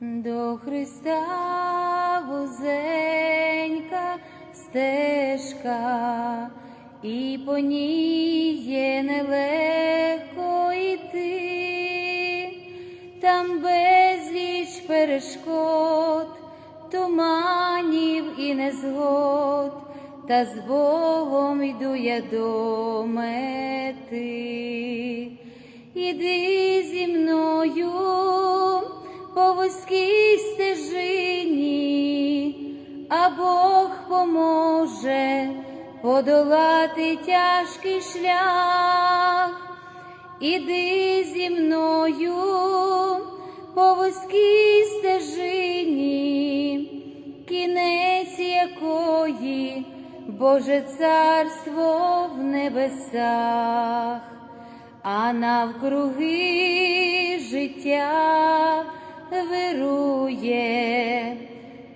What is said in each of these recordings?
До Христа вузенька стежка, і по ній є нелегко йти, там безліч перешкод, туманів і незгод, та з Богом йду я до мети. Іди зі мною вузькій стежині, а Бог поможе подолати тяжкий шлях. Іди зі мною по вузькій стежині, кінець якої Боже царство в небесах а навкруги життя вирує,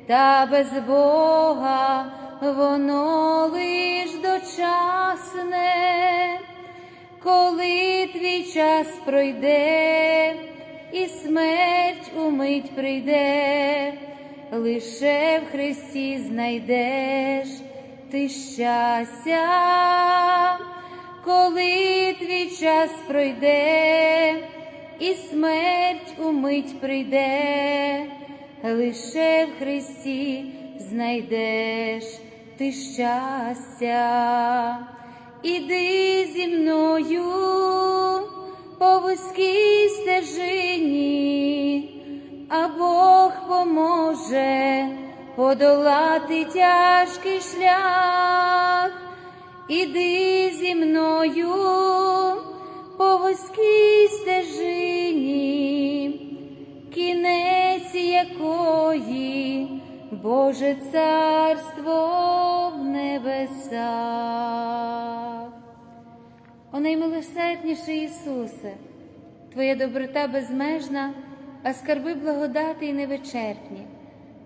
та без Бога воно лиш дочасне, коли твій час пройде, і смерть умить прийде, лише в Христі знайдеш ти щастя. Коли твій час пройде, і смерть умить прийде, лише в Христі знайдеш ти щастя, іди зі мною по вузькій стежині, а Бог поможе подолати тяжкий шлях. Іди зі мною по вузькій стежині, кінець якої Боже царство в небесах. О наймилосердніший Ісусе, Твоя доброта безмежна, а скарби благодати й невичерпні.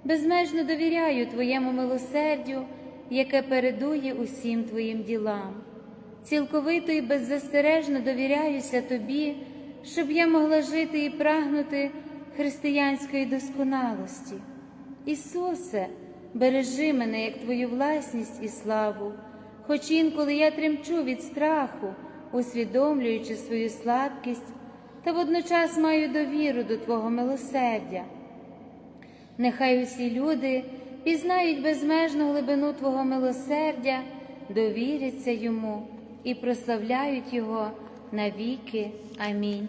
Безмежно довіряю Твоєму милосердю яке передує усім твоїм ділам. Цілковито і беззастережно довіряюся тобі, щоб я могла жити і прагнути християнської досконалості. Ісусе, бережи мене як Твою власність і славу, хоч інколи я тремчу від страху, усвідомлюючи свою слабкість, та водночас маю довіру до Твого милосердя. Нехай усі люди пізнають безмежну глибину Твого милосердя, довіряться йому і прославляють Його навіки. Амінь.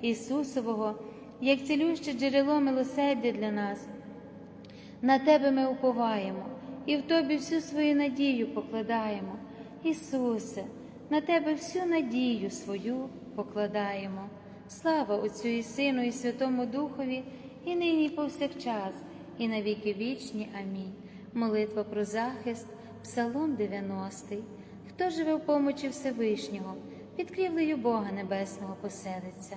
Ісусового, як цілюще джерело милосердя для нас. На Тебе ми уповаємо і в Тобі всю свою надію покладаємо. Ісусе, на Тебе всю надію свою покладаємо. Слава Отцю і Сину, і Святому Духові, і нині, і повсякчас, і на віки вічні. Амінь. Молитва про захист, Псалом 90. Хто живе в помочі Всевишнього, під крівлею Бога Небесного поселиться,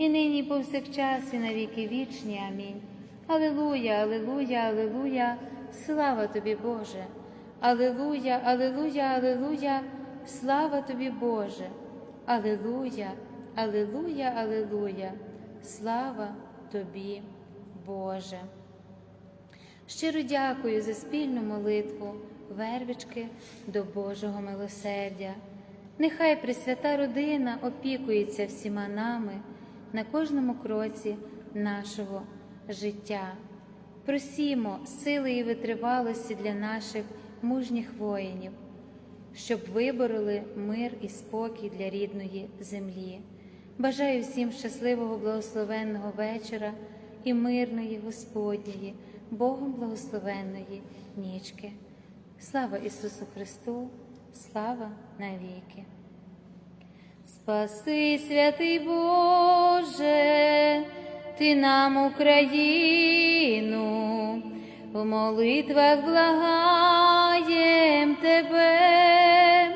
і нині, повсякчас, і на віки вічні. Амінь. Алилуя, Алилуя, Алилуя, слава тобі, Боже. Алилуя, Алилуя, Алилуя, слава тобі, Боже. Алилуя, Алилуя, Алилуя, слава тобі, Боже. Щиро дякую за спільну молитву, вервички до Божого милосердя. Нехай Пресвята родина опікується всіма нами на кожному кроці нашого життя. Просімо сили і витривалості для наших мужніх воїнів, щоб вибороли мир і спокій для рідної землі. Бажаю всім щасливого, благословенного вечора і мирної Господньої, Богом благословенної нічки. Слава Ісусу Христу, слава навіки. Спаси, святий Боже, Ти нам Україну, в молитвах благаєм Тебе,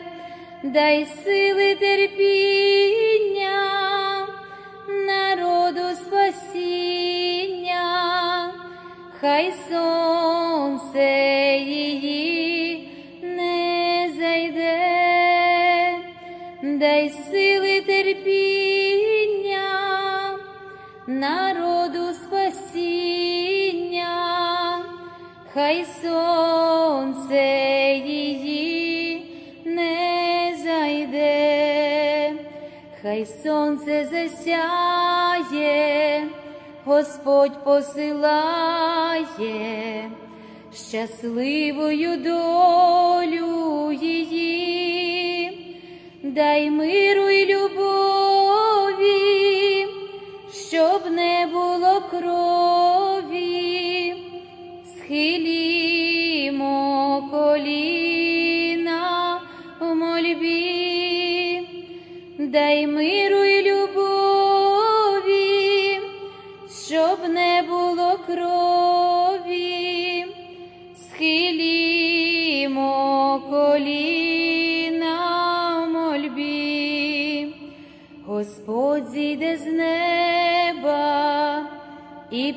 дай сили терпіння, народу спасіння, хай сонце її народу спасіння, хай сонце її не зайде, хай сонце засяє, Господь посилає, щасливою долю її, дай миру й любові, щоб не було крові, схилімо коліна у мольбі, дай миру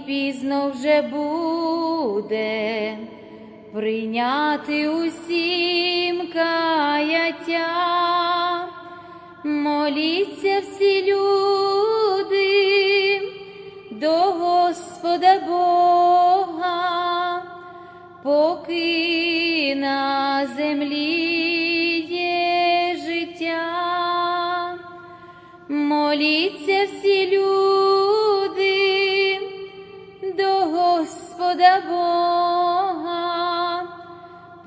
пізно вже буде прийняти усім каяття. Моліться всі люди до Господа Бога, поки на землі є життя. Моліться всі люди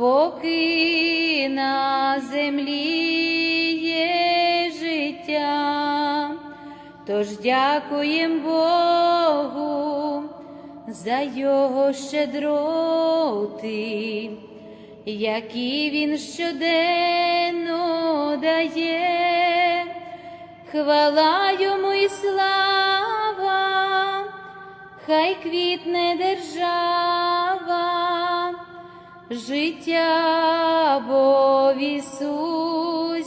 поки на землі є життя. Тож дякуєм Богу за його щедроти, які він щоденно дає. Хвала йому і слава, хай квітне держава, життя бо в Ісусі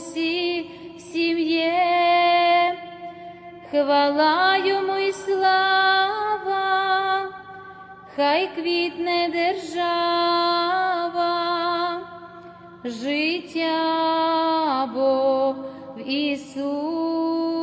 всім є. Хвала йому і слава, хай квітне держава, життя бо в Ісусі